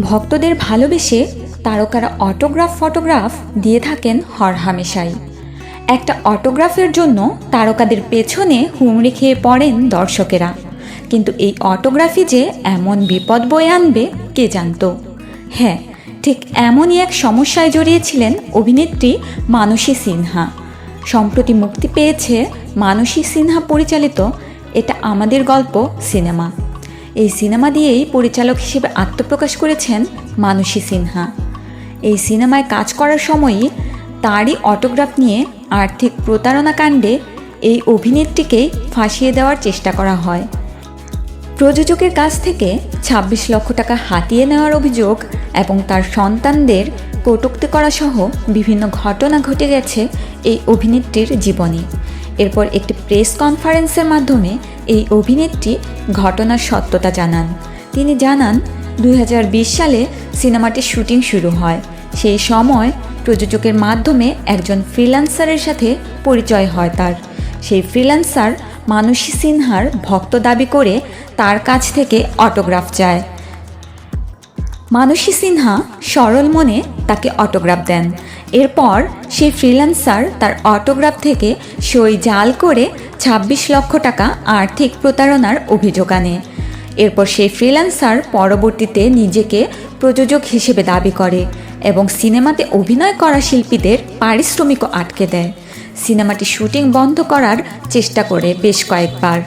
ভক্তদের ভালোবেসে তারকারা অটোগ্রাফ ফটোগ্রাফ দিয়ে থাকেন হরহামেশাই একটা অটোগ্রাফের জন্য তারকাদের পেছনে হুমড়ি খেয়ে পড়েন দর্শকেরা। কিন্তু এই অটোগ্রাফি যে এমন বিপদ বয়ে আনবে, কে জানতো? হ্যাঁ ঠিক এমনই এক সমস্যায় জড়িয়েছিলেন অভিনেত্রী মানসী সিনহা। সম্প্রতি মুক্তি পেয়েছে মানসী সিনহা পরিচালিত এটা আমাদের গল্প সিনেমা। এই সিনেমা দিয়েই পরিচালক হিসেবে আত্মপ্রকাশ করেছেন মানসী সিনহা। এই সিনেমায় কাজ করার সময়ই তারই অটোগ্রাফ নিয়ে আর্থিক প্রতারণা কাণ্ডে এই অভিনেত্রীকেই ফাঁসিয়ে দেওয়ার চেষ্টা করা হয়। প্রযোজকের কাছ থেকে ২৬ লক্ষ টাকা হাতিয়ে নেওয়ার অভিযোগ এবং তার সন্তানদের কটূক্তি করা সহ বিভিন্ন ঘটনা ঘটে গেছে এই অভিনেত্রীর জীবনে। এরপর একটি প্রেস কনফারেন্সের মাধ্যমে এই অভিনেত্রী ঘটনার সত্যতা জানান। তিনি জানান, দুই হাজার বিশ সালে সিনেমাটির শুটিং শুরু হয়। সেই সময় প্রযোজকের মাধ্যমে একজন ফ্রিল্যান্সারের সাথে পরিচয় হয় তার। সেই ফ্রিল্যান্সার মানসী সিনহার ভক্ত দাবি করে তার কাছ থেকে অটোগ্রাফ চায়। মানসী সিনহা সরল মনে তাকে অটোগ্রাফ দেন। এরপর সেই ফ্রিল্যান্সার তার অটোগ্রাফ থেকে সই জাল করে ২৬ লক্ষ টাকা আর্থিক প্রতারণার অভিযোগ আনে। এরপর সেই ফ্রিল্যান্সার পরবর্তীতে নিজেকে প্রযোজক হিসেবে দাবি করে এবং সিনেমাতে অভিনয় করা শিল্পীদের পারিশ্রমিকও আটকে দেয়। সিনেমাটি শুটিং বন্ধ করার চেষ্টা করে বেশ কয়েকবার।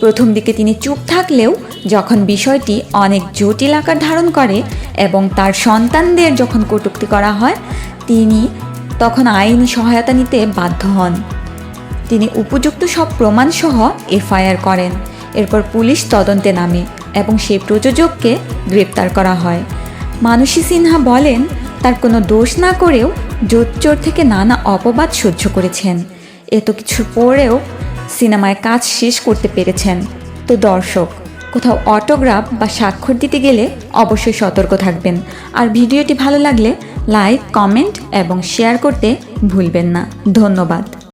প্রথম দিকে তিনি চুপ থাকলেও যখন বিষয়টি অনেক জটিল আকার ধারণ করে এবং তার সন্তানদের যখন কটূক্তি করা হয় তিনি তখন আইনি সহায়তা নিতে বাধ্য হন। তিনি উপযুক্ত সব প্রমাণসহ এফআইআর করেন। এরপর পুলিশ তদন্তে নামে এবং সেই প্রযোজককে গ্রেপ্তার করা হয়। মানসী সিনহা বলেন, তার কোনো দোষ না করেও জোচ্চোর থেকে নানা অপবাদ সহ্য করেছেন। এত কিছু পরেও সিনেমায় কাজ শেষ করতে পেরেছেন। তো দর্শক কোথাও অটোগ্রাফ বা স্বাক্ষর দিতে গেলে অবশ্যই সতর্ক থাকবেন। আর ভিডিওটি ভালো লাগলে লাইক, কমেন্ট এবং শেয়ার করতে ভুলবেন না। ধন্যবাদ।